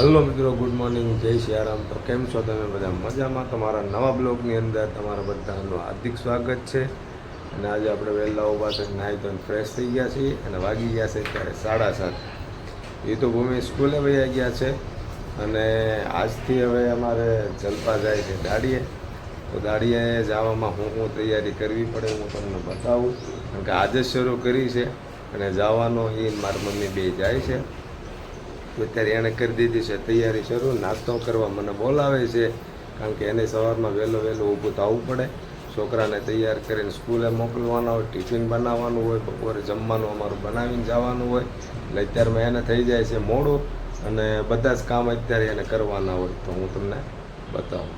Hello મિત્રો good morning જય સિયારામ. તો કેમ છો તમે બધા? મજામાં? તમારા નવા બ્લોગની અંદર તમારા બધાનું હાર્દિક સ્વાગત છે. અને આજે આપણે વહેલા ઊભા થઈને નાહી તો ફ્રેશ થઈ ગયા છીએ અને વાગી ગયા છે ત્યારે સાડા સાત. એ તો ભૂમિ સ્કૂલે વયા ગયા છે. અને આજથી હવે અમારે જલપા જાય છે દાડીએ. તો દાડીએ જવામાં હું હું તૈયારી કરવી પડે હું તમને બતાવું. કારણ કે આજે શરૂ કરી છે અને જવાનો એ મારી મમ્મી બે જાય છે. અત્યારે એણે કરી દીધી છે, તૈયારી શરૂ, નાસ્તો કરવા મને બોલાવે છે, કારણ કે એને સવારમાં વહેલો વહેલો ઊભું થવું પડે. છોકરાને તૈયાર કરીને સ્કૂલે મોકલવાના હોય, ટિફિન બનાવવાનું હોય, બપોરે જમવાનું અમારું બનાવીને જવાનું હોય. એટલે અત્યારમાં એને થઈ જાય છે મોડું અને બધા જ કામ અત્યારે એને કરવાના હોય તો હું તમને બતાવું.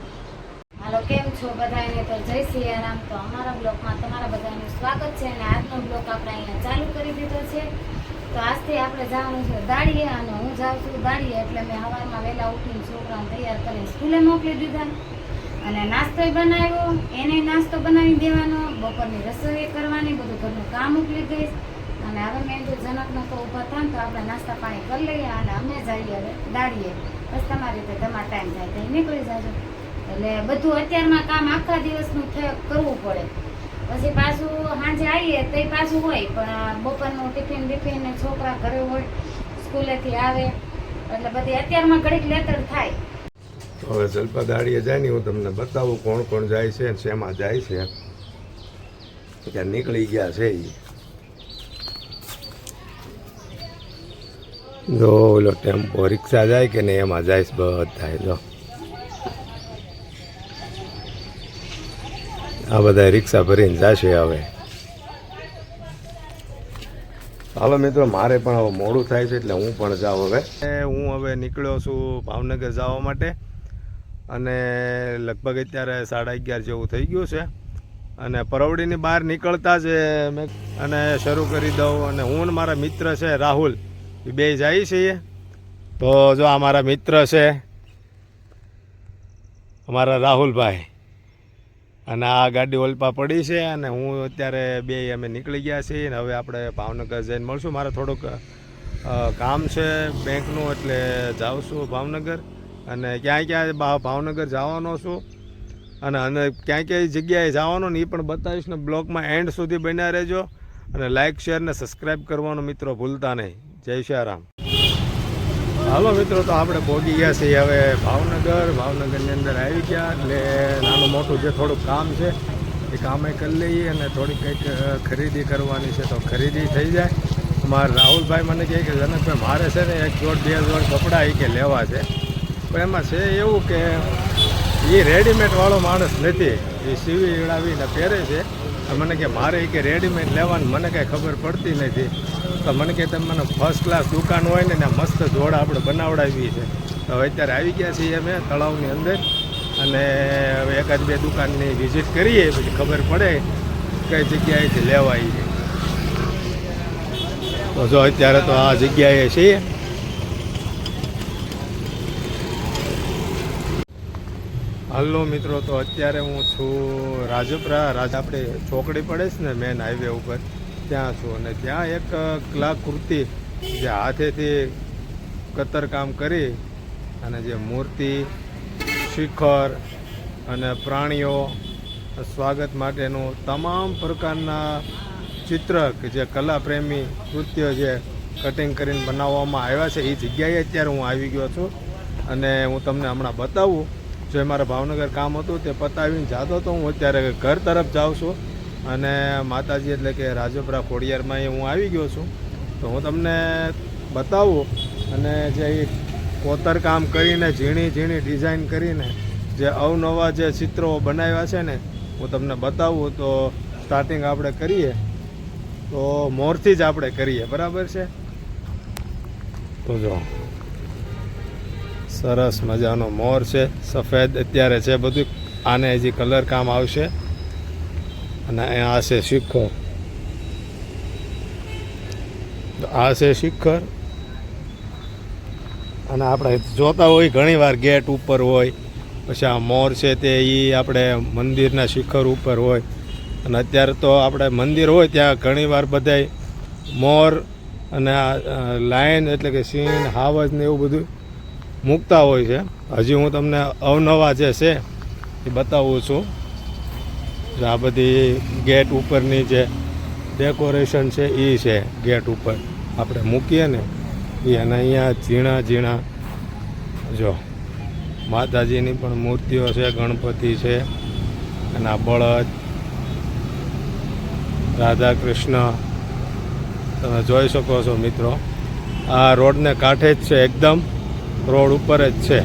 હાલો, કેમ છો બધાને તો જય સિયારામ તો અમારા બ્લોગમાં તમારા બધાનું સ્વાગત છે અને આજનો બ્લોગ આપણે અહીંયા ચાલુ કરી દીધો છે. તો આજથી આપણે જવાનું છે દાડીએ અને હું જાઉં છું દાડીએ એટલે મેં સવારમાં વહેલા ઉઠીને છોકરાને તૈયાર કરીને સ્કૂલે મોકલી દીધા. અને નાસ્તોય બનાવ્યો. એને નાસ્તો બનાવી દેવાનો. બપોરની રસોઈ કરવાની. બધું ઘરનું કામ મોકલી દઈશ અને હવે મેં જો જનકનો તો ઊભા થાય તો આપણે નાસ્તા પાણી કરી લઈએ અને અમે જઈએ હવે દાડીએ. બસ તમારી રીતે તમારો ટાઈમ જાય તો નીકળી જાજો. એટલે બધું અત્યારમાં કામ આખા દિવસનું કરવું પડે. પછી પાછું સાંજે આવીએ તો પાછું હોય, પણ બપોરનું ટિફિન બિફિન છોકરા ઘરે હોય, સ્કૂલેથી આવે, એટલે બધી અત્યારમાં ઘડીક લેતર થાય. હવે જલપા દાડીએ જાય ને હું તમને બતાવું કોણ કોણ જાય છે શેમાં જાય છે. ત્યાં નીકળી ગયા છે ઈ. જો ઓલો ટેમ્પો રિક્ષા જાય કે નહીં, એમાં જાય બધા જો. આ બધા રિક્ષા ભરીને જશે હવે. હાલો મિત્રો, મારે પણ હવે મોડું થાય છે એટલે હું પણ જાઉં હવે. હું હવે નીકળ્યો છું ભાવનગર જવા માટે અને લગભગ અત્યારે સાડા અગિયાર જેવું થઈ ગયું છે. અને પરવડીની બહાર નીકળતા જ મેં અને શરૂ કરી દઉં અને હું ને મારા મિત્ર છે રાહુલ, એ બે જાય છીએ તો જો આ મારા મિત્ર છે, અમારા રાહુલભાઈ. અને આ ગાડી ઓલપા પડી છે અને હું અત્યારે બે અમે નીકળી ગયા છીએ અને હવે આપણે ભાવનગર જઈને મળશું. મારે થોડુંક કામ છે બેંકનું, એટલે જાઉં છું ભાવનગર. અને ક્યાંય ક્યાંય ભાવનગર જવાનો છું. અને અને ક્યાંય ક્યાંય જગ્યાએ જવાનો ને એ પણ બતાવીશ ને બ્લોગમાં એન્ડ સુધી બન્યા રહેજો. અને લાઇક શેર ને સબસ્ક્રાઈબ કરવાનો મિત્રો ભૂલતા નહીં. જય શ્રી રામ. હાલો મિત્રો, તો આપણે પહોંચી ગયા છીએ હવે ભાવનગર. ભાવનગરની અંદર આવી ગયા એટલે નાનું મોટું જે થોડુંક કામ છે એ કામે કરી લઈએ અને થોડી કંઈક ખરીદી કરવાની છે તો ખરીદી થઈ જાય. મારા રાહુલભાઈ મને કહે કે જનકભાઈ મારે છે ને એક જોડ, બે જોડ કપડાં એ કે લેવા છે. પણ એમાં છે એવું કે એ રેડીમેડવાળો માણસ નથી. એ સીવી ઈડાવીને પહેરે છે. મને કે મારે કે રેડીમેડ લેવાનું મને કાંઈ ખબર પડતી નથી. તો મને કે તમે મને ફર્સ્ટ ક્લાસ દુકાન હોય ને ત્યાં મસ્ત જોડ આપણે બનાવડાવી છે તો હવે અત્યારે આવી ગયા છીએ અમે તળાવની અંદર. અને હવે એકાદ બે દુકાનની વિઝિટ કરીએ, પછી ખબર પડે કઈ જગ્યાએથી લેવાય છે. તો જો અત્યારે તો આ જગ્યાએ છીએ. હાલો મિત્રો, તો અત્યારે હું છું રાજપરા. રાજ આપણે ચોકડી પડે છે ને મેન હાઈવે ઉપર. ત્યાં છું અને ત્યાં એક કલાકૃતિ જે હાથેથી કતરકામ કરી અને જે મૂર્તિ, શિખર અને પ્રાણીઓ, સ્વાગત માટેનું તમામ પ્રકારના ચિત્ર કે જે કલાપ્રેમી કૃત્યો જે કટિંગ કરીને બનાવવામાં આવ્યા છે, એ જગ્યાએ અત્યારે હું આવી ગયો છું. અને હું તમને હમણાં બતાવું જે મારા ભાવનગર કામ હતું તે પતાવીને જતો તો હું અત્યારે ઘર તરફ જાઉં છું. અને માતાજી એટલે કે રાજપરા ખોડિયારમાં હું આવી ગયો છું. તો હું તમને બતાવું અને જે કોતર કામ કરીને, ઝીણી ઝીણી ડિઝાઇન કરીને જે અવનવા જે ચિત્રો બનાવ્યા છે ને, હું તમને બતાવું તો સ્ટાર્ટિંગ આપણે કરીએ. તો મોરથી જ આપણે કરીએ. બરાબર છે? તો જો. સરસ મજાનો મોર છે, સફેદ અત્યારે છે બધું. આને હજી કલર કામ આવશે. અને આ છે શિખર. આ છે શિખર. અને આપણે જોતા હોય ઘણીવાર ગેટ ઉપર હોય, પછી આ મોર છે તે એ આપણે મંદિરના શિખર ઉપર હોય. અને અત્યારે તો આપણે મંદિર હોય ત્યાં ઘણીવાર બધાય મોર અને લાયન એટલે કે સિંહ, હાવજ ને એવું બધું મૂકતા હોય છે. હજી હું તમને અવનવા જે છે, એ બતાવું છું. આ બધી ગેટ ઉપરની જે ડેકોરેશન છે, એ છે ગેટ ઉપર. આપણે મૂકીએ ને, એ અને અહીંયા ઝીણા ઝીણા જો માતાજીની પણ મૂર્તિઓ છે, ગણપતિ છે, અને આ બળદ રાધા કૃષ્ણ તમે જોઈ શકો છો મિત્રો. આ રોડને કાંઠે જ છે એકદમ. રોડ ઉપર જ છે.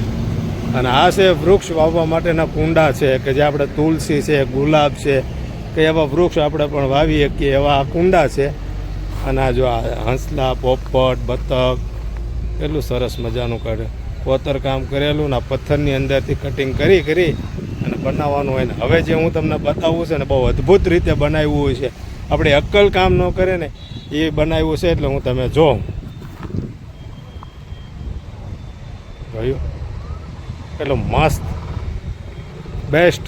અને આ છે વૃક્ષ વાવવા માટેના કુંડા છે, કે જે આપણે તુલસી છે, ગુલાબ છે, કે એવા વૃક્ષ આપણે પણ વાવી શકીએ એવા આ કુંડા છે. અને આ જો આ હંસલા, પોપટ, બતક, કેટલું સરસ મજાનું કરે કોતર કામ કરેલું ને પથ્થરની અંદરથી કટિંગ કરી કરી અને બનાવવાનું હોય ને. હવે જે હું તમને બતાવું છે ને, બહુ અદ્ભુત રીતે બનાવ્યું હોય છે. આપણે અક્કલ કામ ન કરે ને, એ બનાવ્યું છે એટલે હું તમે જોઉં. જોયું કેટલું મસ્ત. બેસ્ટ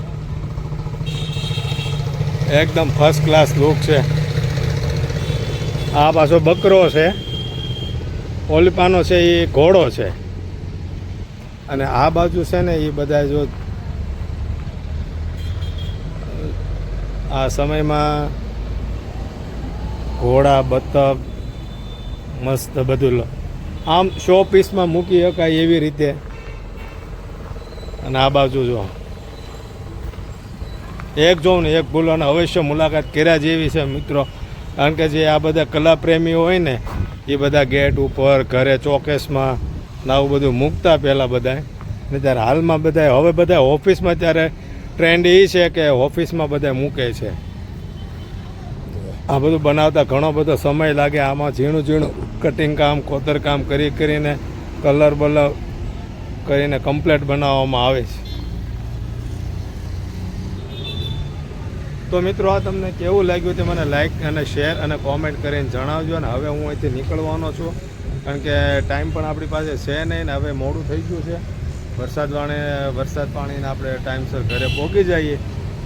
એકદમ ફર્સ્ટ ક્લાસ લુક છે. આ પાછો બકરો છે. ઓલિપાનો છે એ ઘોડો છે. અને આ બાજુ છે ને એ બધા જો આ સમયમાં ઘોડા, બતક, મસ્ત બધું આમ શો પીસમાં મૂકી શકાય એવી રીતે. અને આ બાજુ જો. એક જોઉં ને એક ભૂલો અને અવશ્ય મુલાકાત કર્યા જેવી છે મિત્રો. કારણ કે જે આ બધા કલાપ્રેમીઓ હોય ને, એ બધા ગેટ ઉપર, ઘરે, ચોકેસમાં ને આવું બધું મૂકતા પહેલાં બધાએ ને ત્યારે હાલમાં બધા હવે બધા ઓફિસમાં ત્યારે ટ્રેન્ડ એ છે કે ઓફિસમાં બધા મૂકે છે. આ બધું બનાવતા ઘણો બધો સમય લાગે. આમાં ઝીણું ઝીણું કટિંગ કામ કોતરકામ કરી કરીને કલર બલર કરીને કમ્પ્લેટ બનાવવામાં આવે છે. તો મિત્રો આ તમને કેવું લાગ્યું તે મને લાઈક અને શેર અને કોમેન્ટ કરીને જણાવજો અને હવે હું અહીંથી નીકળવાનો છું. કારણ કે ટાઈમ પણ આપણી પાસે છે નહીં ને હવે મોડું થઈ ગયું છે. વરસાદ વાણે, વરસાદ પાણીને આપણે ટાઈમસર ઘરે પહોંચી જઈએ.